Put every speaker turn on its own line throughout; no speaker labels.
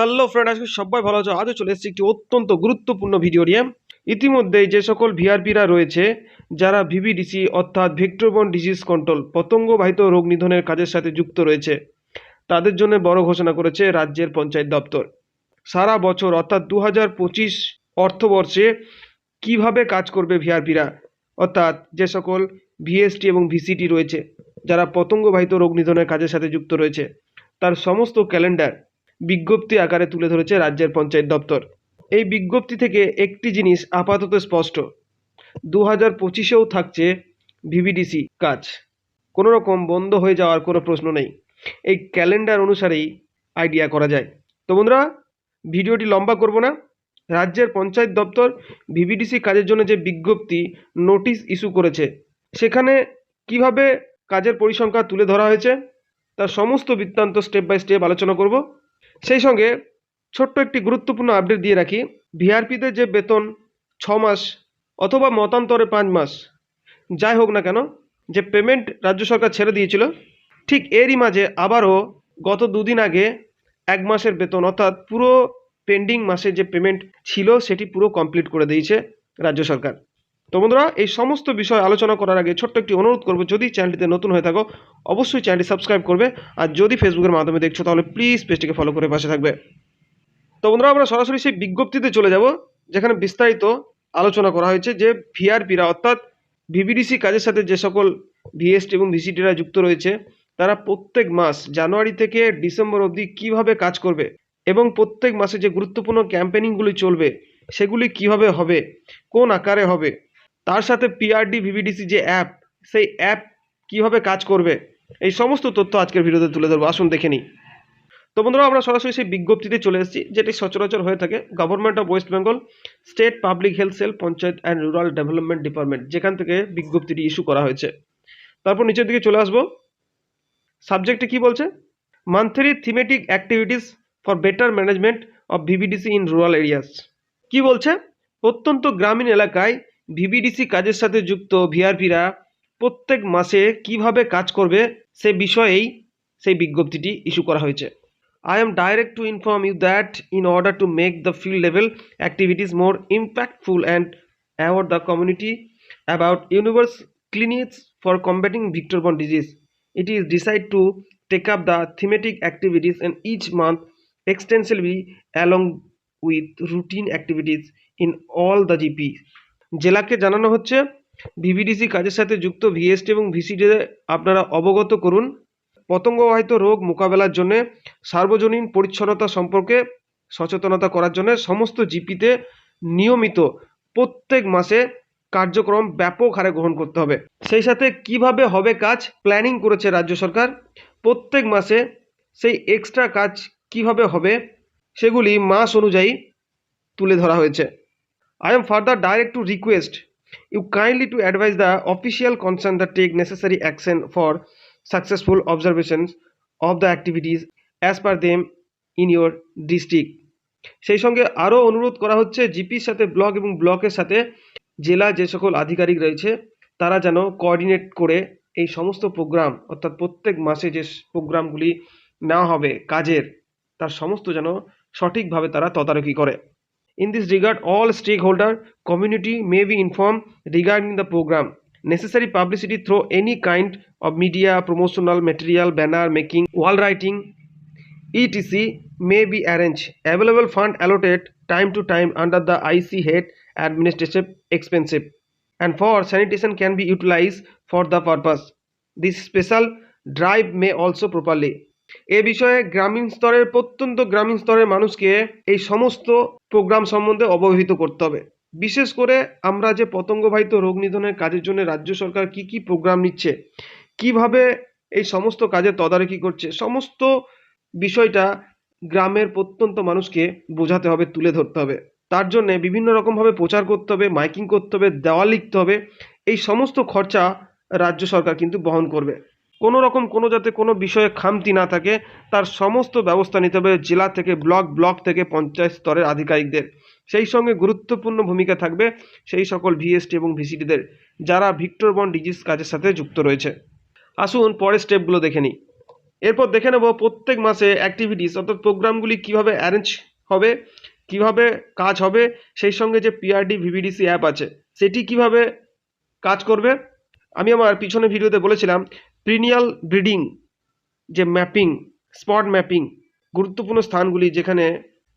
Hello friend আজকে সবাই ভালো আছো। আজও চলে এসেছি একটি অত্যন্ত গুরুত্বপূর্ণ ভিডিও নিয়ে। ইতিমধ্যেই যে সকল ভিআরপিরা রয়েছে, যারা ভিভিডিসি অর্থাৎ ভেক্টরবন ডিজিজ কন্ট্রোল পতঙ্গবাহিত রোগ নিধনের কাজের সাথে যুক্ত রয়েছে, তাদের জন্য বড় ঘোষণা করেছে রাজ্যের পঞ্চায়েত দপ্তর। সারা বছর, অর্থাৎ দু হাজার পঁচিশ অর্থবর্ষে কীভাবে কাজ করবে ভিআরপিরা, অর্থাৎ যে সকল ভিএসটি এবং ভিসিটি রয়েছে, যারা পতঙ্গবাহিত রোগ নিধনের কাজের সাথে যুক্ত রয়েছে, তার সমস্ত ক্যালেন্ডার বিজ্ঞপ্তি আকারে তুলে ধরেছে রাজ্যের পঞ্চায়েত দপ্তর। এই বিজ্ঞপ্তি থেকে একটি জিনিস আপাতত স্পষ্ট। দু হাজার পঁচিশেও থাকছে ভিভিডিসি কাজ। কোনো রকম বন্ধ হয়ে যাওয়ার কোনো প্রশ্ন নেই। এই ক্যালেন্ডার অনুসারেই আইডিয়া করা যায়। তো বন্ধুরা, ভিডিওটি লম্বা করব না। রাজ্যের পঞ্চায়েত দপ্তর ভিভিডিসি কাজের জন্য যে বিজ্ঞপ্তি, নোটিশ ইস্যু করেছে, সেখানে কীভাবে কাজের পরিসংখ্যা তুলে ধরা হয়েছে, তার সমস্ত বৃত্তান্ত স্টেপ বাই স্টেপ আলোচনা করব। সেই সঙ্গে ছোট্ট একটি গুরুত্বপূর্ণ আপডেট দিয়ে রাখি। ভিআরপিদের যে বেতন ছ মাস অথবা মতান্তরে পাঁচ মাস, যাই হোক না কেন, যে পেমেন্ট রাজ্য সরকার ছেড়ে দিয়েছিল, ঠিক এরই মাঝে আবারও গত দুদিন আগে এক মাসের বেতন, অর্থাৎ পুরো পেন্ডিং মাসে যে পেমেন্ট ছিল, সেটি পুরো কমপ্লিট করে দিয়েছে রাজ্য সরকার। তো বন্ধুরা, এই সমস্ত বিষয় আলোচনা করার আগে ছোট্ট একটি অনুরোধ করব, যদি চ্যানেলটিতে নতুন হয়ে থাকো, অবশ্যই চ্যানেলটি সাবস্ক্রাইব করবে। আর যদি ফেসবুকের মাধ্যমে দেখছ, তাহলে প্লিজ পেজটিকে ফলো করে পাশে থাকবে। তো বন্ধুরা, আমরা সরাসরি সেই বিজ্ঞপ্তিতে চলে যাব, যেখানে বিস্তারিত আলোচনা করা হয়েছে যে ভিআরপিরা, অর্থাৎ ভিভিডিসি কাজের সাথে যে সকল ভিএসটি এবং ভিসিটিরা যুক্ত রয়েছে, তারা প্রত্যেক মাস জানুয়ারি থেকে ডিসেম্বর অবধি কীভাবে কাজ করবে এবং প্রত্যেক মাসে যে গুরুত্বপূর্ণ ক্যাম্পেনিংগুলি চলবে, সেগুলি কীভাবে হবে, কোন আকারে হবে তার সাথে পিআরডি ভিভিডিসি যে অ্যাপ সেই অ্যাপ কীভাবে কাজ করবে? এই সমস্ত তথ্য আজকের ভিডিওতে তুলে ধরবো। আসুন দেখে নিই। তো বন্ধুরা, আমরা সরাসরি সেই বিজ্ঞপ্তিতে চলে এসেছি, যেটি সচরাচর হয়ে থাকে government of West Bengal state public health cell panchayat and rural development department যেখান থেকে বিজ্ঞপ্তিটি ইস্যু করা হয়েছে। তারপর নিচের দিকে চলে আসব। সাবজেক্টে কি বলছে? Monthly thematic activities for better management of VVDC in rural areas কি বলছে? প্রত্যন্ত গ্রামীণ এলাকায় ভিভিডিসি কাজের সাথে যুক্ত ভিআরপিরা প্রত্যেক মাসে কীভাবে কাজ করবে সে বিষয়েই সেই বিজ্ঞপ্তিটি ইস্যু করা হয়েছে। I am directed to inform you that in order to make the field level activities more impactful and award the community about universe clinics for combating vector borne disease it is decide to take up the thematic activities and each month extensively along with routine activities in all the GP জেলাকে জানানো হচ্ছে VVDC কাজের সাথে যুক্ত VST এবং VCD আপনারা অবগত করুন। পতঙ্গবাহিত রোগ মোকাবেলার জন্য, সার্বজনীন পরিচ্ছন্নতা সম্পর্কে সচেতনতা করার জন্য সমস্ত জিপিতে নিয়মিত প্রত্যেক মাসে কার্যক্রম ব্যাপক হারে গ্রহণ করতে হবে। সেই সাথে কীভাবে হবে কাজ প্ল্যানিং করেছে রাজ্য সরকার, প্রত্যেক মাসে সেই এক্সট্রা কাজ কীভাবে হবে সেগুলি মাস অনুযায়ী তুলে ধরা হয়েছে। I am further direct to request you kindly to advise the official concern that take necessary action for successful observations of the activities as per them in your district. সেই সঙ্গে আরও অনুরোধ করা হচ্ছে জিপির সাথে ব্লক এবং ব্লকের সাথে জেলা যে সকল আধিকারিক রয়েছে তারা যেন কোঅর্ডিনেট করে এই সমস্ত প্রোগ্রাম অর্থাৎ প্রত্যেক মাসে যে প্রোগ্রামগুলি নেওয়া হবে কাজের তার সমস্ত যেন সঠিকভাবে তারা তদারকি করে In this regard, all stakeholder community may be informed regarding the program. Necessary publicity through any kind of media, promotional material, banner making, wall writing, etc. may be arranged. Available fund allotted time to time under the IC head administrative expensive and for sanitation can be utilized for the purpose. This special drive may also properly এ বিষয়ে গ্রামীণ স্তরের, প্রত্যন্ত গ্রামীণ স্তরের মানুষকে এই সমস্ত programme সম্বন্ধে অবহিত করতে হবে। বিশেষ করে আমরা যে পতঙ্গবাহিত রোগ নিধনের কাজের জন্য রাজ্য সরকার কি কি প্রোগ্রাম নিচ্ছে, কীভাবে এই সমস্ত কাজে তদারকি করছে, সমস্ত বিষয়টা গ্রামের প্রত্যন্ত মানুষকে বোঝাতে হবে, তুলে ধরতে হবে। তার জন্য বিভিন্ন রকমভাবে প্রচার করতে হবে, মাইকিং করতে হবে, দেওয়াল লিখতে হবে, এই সমস্ত খরচা রাজ্য সরকার কিন্তু বহন করবে। কোনো রকম কোনো যাতে কোনো বিষয়ে খামতি না থাকে, তার সমস্ত ব্যবস্থা নিতে হবে জেলা থেকে ব্লক ব্লক থেকে পঞ্চায়েত স্তরের আধিকারিকদের। সেই সঙ্গে গুরুত্বপূর্ণ ভূমিকা থাকবে সেই সকল ভিএসটি এবং ভিসিটিদের যারা ভিক্টর বন ডিজিজ কাজের সাথে যুক্ত রয়েছে। আসুন পরের স্টেপগুলো দেখে নিই। এরপর দেখে নেব প্রত্যেক মাসে অ্যাক্টিভিটিস অর্থাৎ প্রোগ্রামগুলি কীভাবে অ্যারেঞ্জ হবে, কীভাবে কাজ হবে, সেই সঙ্গে যে পিআরডি ভিভিডিসি অ্যাপ আছে, সেটি কীভাবে কাজ করবে? আমি আমার পিছনে ভিডিওতে বলেছিলাম প্রিনিয়াল ব্রিডিং যে ম্যাপিং স্পট ম্যাপিং গুরুত্বপূর্ণ স্থানগুলি যেখানে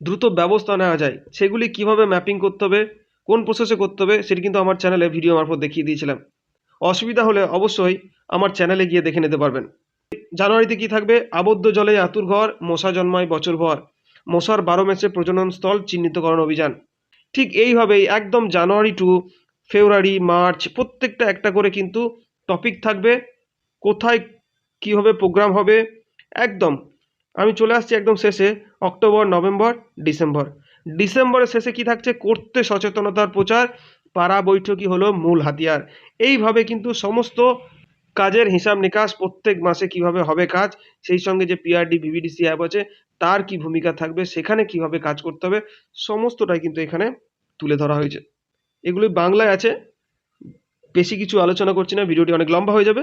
দ্রুত ব্যবস্থা নেওয়া যায়, সেগুলি কীভাবে ম্যাপিং করতে হবে, কোন প্রসেসে করতে হবে, সেটি কিন্তু আমার চ্যানেলে ভিডিও মারফত দেখিয়ে দিয়েছিলাম। অসুবিধা হলে অবশ্যই আমার চ্যানেলে গিয়ে দেখে নিতে পারবেন। জানুয়ারিতে কি থাকবে? আবদ্ধ জলে আতুর ঘর, মশা জন্মায় বছরভর মশার বারো ম্যাচে প্রজনন স্থল চিহ্নিতকরণ অভিযান। ঠিক এইভাবেই একদম জানুয়ারি টু ফেব্রুয়ারি মার্চ প্রত্যেকটা একটা করে কিন্তু টপিক থাকবে। কোথায় কীভাবে প্রোগ্রাম হবে? একদম। আমি চলে আসছি একদম শেষে, অক্টোবর, নভেম্বর, ডিসেম্বর। ডিসেম্বরের শেষে কি থাকছে? করতে সচেতনতার প্রচার, পাড়া বৈঠকই হলো মূল হাতিয়ার। এইভাবে কিন্তু সমস্ত কাজের হিসাব নিকাশ প্রত্যেক মাসে কীভাবে হবে কাজ, সেই সঙ্গে যে পিআরডি ভিভিডিসি অ্যাপ আছে, তার কি ভূমিকা থাকবে, সেখানে কীভাবে কাজ করতে হবে, সমস্তটাই কিন্তু এখানে তুলে ধরা হয়েছে। এগুলি বাংলায় আছে। বেশি কিছু আলোচনা করছি না, ভিডিওটি অনেক লম্বা হয়ে যাবে।